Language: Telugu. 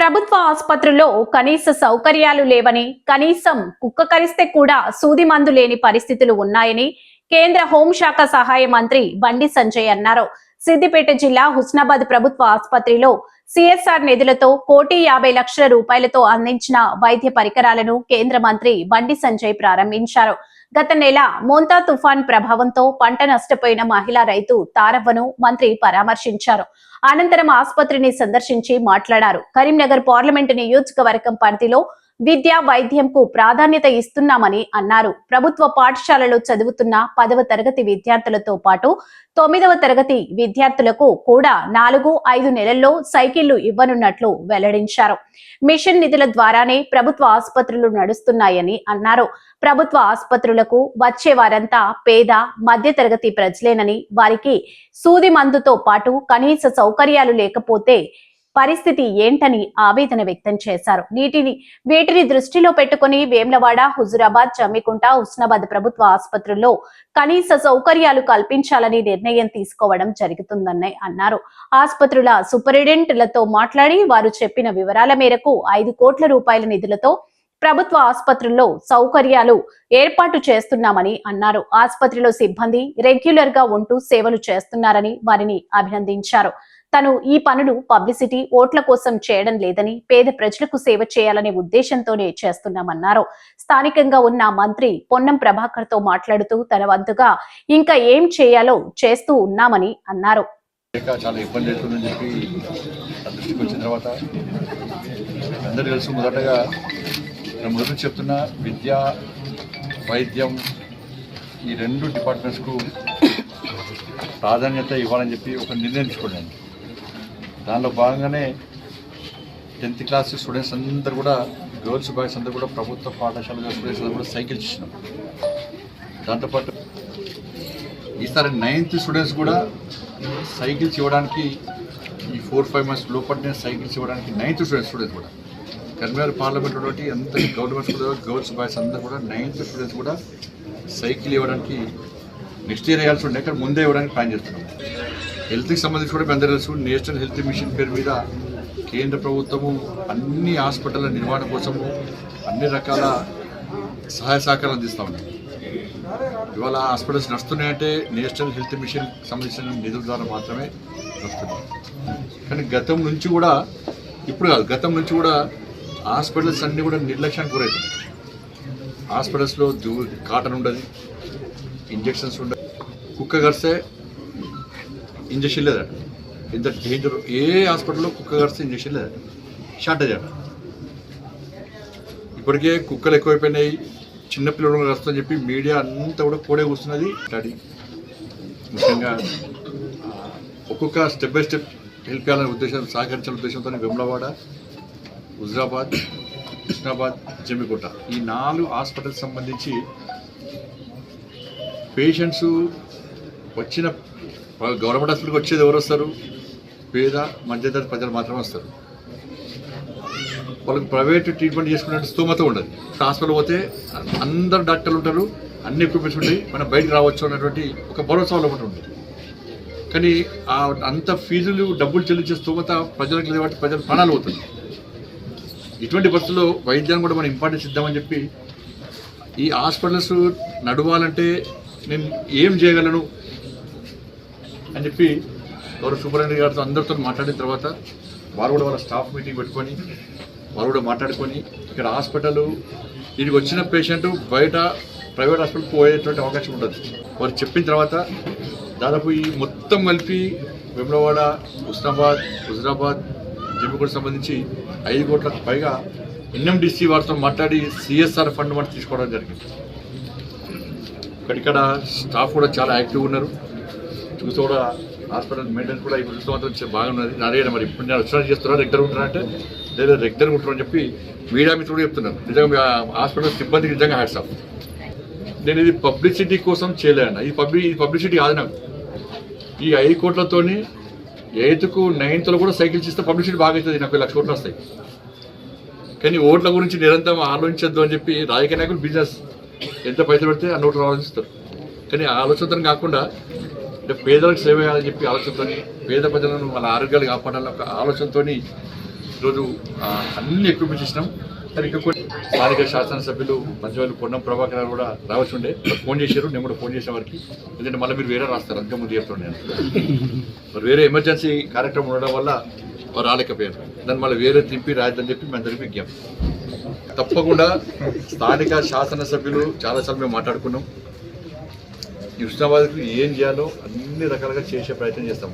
ప్రభుత్వ ఆసుపత్రుల్లో కనీస సౌకర్యాలు లేవని కనీసం కుక్క కరిస్తే కూడా సూది మందు లేని పరిస్థితులు ఉన్నాయని కేంద్ర హోంశాఖ సహాయ మంత్రి బండి సంజయ్ అన్నారు. సిద్దిపేట జిల్లా హుస్నాబాద్ ప్రభుత్వ ఆసుపత్రిలో సిఎస్ఆర్ నిధులతో కోటి యాభై లక్షల రూపాయలతో అందించిన వైద్య పరికరాలను కేంద్ర మంత్రి బండి సంజయ్ ప్రారంభించారు. గత నెల మోంతా తుఫాన్ ప్రభావంతో పంట నష్టపోయిన మహిళా రైతు తారవ్వను మంత్రి పరామర్శించారు. అనంతరం ఆసుపత్రిని సందర్శించి మాట్లాడారు. కరీంనగర్ పార్లమెంటు నియోజకవర్గం పరిధిలో విద్య వైద్యంకు ప్రాధాన్యత ఇస్తున్నామని అన్నారు. ప్రభుత్వ పాఠశాలలో చదువుతున్న పదవ తరగతి విద్యార్థులతో పాటు తొమ్మిదవ తరగతి విద్యార్థులకు కూడా నాలుగు ఐదు నెలల్లో సైకిళ్ళు ఇవ్వనున్నట్లు వెల్లడించారు. మిషన్ నిధుల ద్వారానే ప్రభుత్వ ఆసుపత్రులు నడుస్తున్నాయని అన్నారు. ప్రభుత్వ ఆసుపత్రులకు వచ్చే వారంతా పేద మధ్యతరగతి ప్రజలేనని వారికి సూది మందుతో పాటు కనీస సౌకర్యాలు లేకపోతే పరిస్థితి ఏంటని ఆవేదన వ్యక్తం చేశారు. నీటిని వీటిని దృష్టిలో పెట్టుకుని వేమ్లవాడ హుజురాబాద్ చమ్మికుంట హుస్నాబాద్ ప్రభుత్వ ఆసుపత్రుల్లో కనీస సౌకర్యాలు కల్పించాలని నిర్ణయం తీసుకోవడం జరుగుతుందని అన్నారు. ఆసుపత్రుల సూపరింటెండెంట్లతో మాట్లాడి వారు చెప్పిన వివరాల మేరకు ఐదు కోట్ల రూపాయల నిధులతో ప్రభుత్వ ఆసుపత్రుల్లో సౌకర్యాలు ఏర్పాటు చేస్తున్నామని అన్నారు. ఆసుపత్రిలో సిబ్బంది రెగ్యులర్గా ఉంటూ సేవలు చేస్తున్నారని వారిని అభినందించారు. తను ఈ పనులు పబ్లిసిటీ ఓట్ల కోసం చేయడం లేదని పేద ప్రజలకు సేవ చేయాలనే ఉద్దేశంతోనే చేస్తున్నామన్నారు. స్థానికంగా ఉన్న మంత్రి పొన్నం ప్రభాకర్తో మాట్లాడుతూ తన వంతుగా ఇంకా ఏం చేయాలో చేస్తూ ఉన్నామని అన్నారు. చాలా ఇబ్బంది అవుతుందని చెప్పి దృష్టికి వచ్చిన తర్వాత అందరూ కలిసి మొదటగా నేను మొదటి చెప్తున్న విద్య వైద్యం ఈ రెండు డిపార్ట్మెంట్స్కు ప్రాధాన్యత ఇవ్వాలని చెప్పి ఒక నిర్ణయించుకున్నాను దానిలో భాగంగానే టెన్త్ క్లాస్ స్టూడెంట్స్ అందరూ కూడా గర్ల్స్ బాయ్స్ అందరూ కూడా ప్రభుత్వ పాఠశాల స్టూడెంట్స్ అందరూ కూడా సైకిల్స్ ఇచ్చినాం దాంతోపాటు ఈసారి నైన్త్ స్టూడెంట్స్ కూడా సైకిల్స్ ఇవ్వడానికి ఈ ఫోర్ ఫైవ్ మంత్స్ లోపలనే సైకిల్స్ ఇవ్వడానికి నైన్త్ స్టూడెంట్స్ స్టూడెంట్స్ కూడా. కన్వేర్ పార్లమెంట్ ఉన్నటువంటి అంత గవర్నమెంట్ స్కూల్ గర్ల్స్ బాయ్స్ అందరూ కూడా నైన్త్ స్టూడెంట్స్ కూడా సైకిల్ ఇవ్వడానికి నెక్స్ట్ ఇయర్ వేయాల్సి ఉండే కానీ ముందే ఇవ్వడానికి ప్లాన్ చేస్తున్నాం. హెల్త్కి సంబంధించి కూడా మీ అందరూ తెలుసు. నేషనల్ హెల్త్ మిషన్ పేరు మీద కేంద్ర ప్రభుత్వము అన్ని హాస్పిటల్ నిర్వహణ కోసము అన్ని రకాల సహాయ సహకారం అందిస్తూ ఉన్నాయి ఇవాళ హాస్పిటల్స్ నడుస్తున్నాయంటే నేషనల్ హెల్త్ మిషన్ సంబంధించిన నిధుల ద్వారా మాత్రమే నడుస్తున్నాయి. కానీ గతం నుంచి కూడా ఇప్పుడు కాదు గతం నుంచి కూడా హాస్పిటల్స్ అన్నీ కూడా నిర్లక్ష్యానికి గురవుతున్నాయి. హాస్పిటల్స్లో దూ కాటన్ ఉండదు ఇంజెక్షన్స్ ఉండదు కుక్క కరిస్తే ఇంజక్షన్ లేదట ఇంత డేంజర్ ఏ హాస్పిటల్లో కుక్క కరిస్తే ఇంజక్షన్ లేదట షార్టేజ్ అట ఇప్పటికే కుక్కలు ఎక్కువైపోయినాయి. చిన్నపిల్లలు వస్తుందని చెప్పి మీడియా అంతా కూడా కూడే కూస్తున్నది స్టడీ ముఖ్యంగా ఒక్కొక్క స్టెప్ బై స్టెప్ హెల్ప్ చేయాలనే ఉద్దేశం సహకరించాలనే ఉద్దేశంతో వెమ్లవాడ హుజరాబాద్ కృష్ణాబాద్ జమ్మికోట. ఈ నాలుగు హాస్పిటల్కి సంబంధించి పేషెంట్స్ వచ్చిన గవర్నమెంట్ హాస్పిటల్కి వచ్చేది ఎవరు వస్తారు? పేద మధ్యతరగతి ప్రజలు మాత్రమే వస్తారు. వాళ్ళకి ప్రైవేట్ ట్రీట్మెంట్ చేసుకునే స్తోమత ఉండదు. హాస్పిటల్ పోతే అందరు డాక్టర్లు ఉంటారు అన్ని ఎక్విప్మెంట్స్ ఉంటాయి మనం బయటకు రావచ్చు అన్నటువంటి ఒక భరోసా ఒకటి ఉంది కానీ ఆ అంత ఫీజులు డబ్బులు చెల్లించే స్తోమత ప్రజలకు లేదు కాబట్టి ప్రజలు ప్రాణాలు అవుతుంది ఇటువంటి పరిస్థితుల్లో వైద్యాన్ని కూడా మనం ఇంపార్టెన్స్ ఇద్దామని చెప్పి ఈ హాస్పిటల్స్ నడవాలంటే నేను ఏం చేయగలను? అని చెప్పి గౌరవ సూపరింటెండెంట్ గారితో అందరితో మాట్లాడిన తర్వాత వారు కూడా వాళ్ళ స్టాఫ్ మీటింగ్ పెట్టుకొని వారు కూడా మాట్లాడుకొని ఇక్కడ హాస్పిటల్ దీనికి వచ్చిన పేషెంట్ బయట ప్రైవేట్ హాస్పిటల్కి పోయేటువంటి అవకాశం ఉండదు. వారు చెప్పిన తర్వాత దాదాపు ఈ మొత్తం కలిపి వెమ్లవాడ హుస్నాబాద్ హుజరాబాద్ జమ్మిగూడ సంబంధించి ఐదు కోట్లకు పైగా ఎన్ఎండిసి వారితో మాట్లాడి సిఎస్ఆర్ ఫండ్ మనం తీసుకోవడం జరిగింది. ఇక్కడ స్టాఫ్ కూడా చాలా యాక్టివ్ ఉన్నారు. చూసి కూడా హాస్పిటల్ మెయింటెనెన్స్ కూడా ఇప్పుడు చూస్తూ మాత్రం బాగున్నది. నా మరి ఇప్పుడు నేను వచ్చినా చేస్తున్నా రెగ్యులర్ ఉంటున్నా అంటే లేదా రెగ్యులర్ ఉంటున్నా అని చెప్పి మీడియా మిత్రులు కూడా చెప్తున్నాను నిజంగా హాస్పిటల్ సిబ్బందికి నిజంగా హ్యాట్స్ ఆఫ్. నేను ఇది పబ్లిసిటీ కోసం చేయలేను ఇది పబ్లి ఇది పబ్లిసిటీ కాదు నాకు. ఈ ఐదు కోట్లతోని ఎయిత్కు నైన్త్లో కూడా సైకిల్స్ ఇస్తే పబ్లిసిటీ బాగా అవుతుంది. నాకు లక్ష కోట్లు వస్తాయి. కానీ ఓట్ల గురించి నిరంతరం ఆలోచించద్దు అని చెప్పి రాజకీయ నాయకులు బిజినెస్ ఎంత పైసలు పెడితే ఆ నోట్లు ఆలోచిస్తారు కానీ ఆ కాకుండా అంటే పేదలకు సేవ చేయాలని చెప్పి ఆలోచనతో పేద ప్రజలను వాళ్ళ ఆరోగ్యాలు కాపాడాలని ఒక ఆలోచనతో ఈరోజు అన్ని ఎక్విప్మెంట్స్ ఇచ్చినాం కానీ ఇంకా కొన్ని స్థానిక శాసనసభ్యులు మంచివాళ్ళు పొన్నం ప్రభాకర్ గారు కూడా రావచ్చు ఉండే. ఫోన్ చేశారు నేను కూడా ఫోన్ చేసిన వారికి. ఎందుకంటే మళ్ళీ మీరు వేరే రాస్తారు అందుకే ముందు చెప్తాను నేను. మరి వేరే ఎమర్జెన్సీ కార్యక్రమం ఉండడం వల్ల వారు రాలేకపోయారు. దాన్ని మళ్ళీ వేరే తింపి రాయద్దని చెప్పి మేము అందరికీ విజ్ఞప్తి. తప్పకుండా స్థానిక శాసనసభ్యులు చాలాసార్లు మేము మాట్లాడుకున్నాం. ఈ హుస్నాబాద్కి ఏం చేయాలో అన్ని రకాలుగా చేసే ప్రయత్నం చేస్తాం.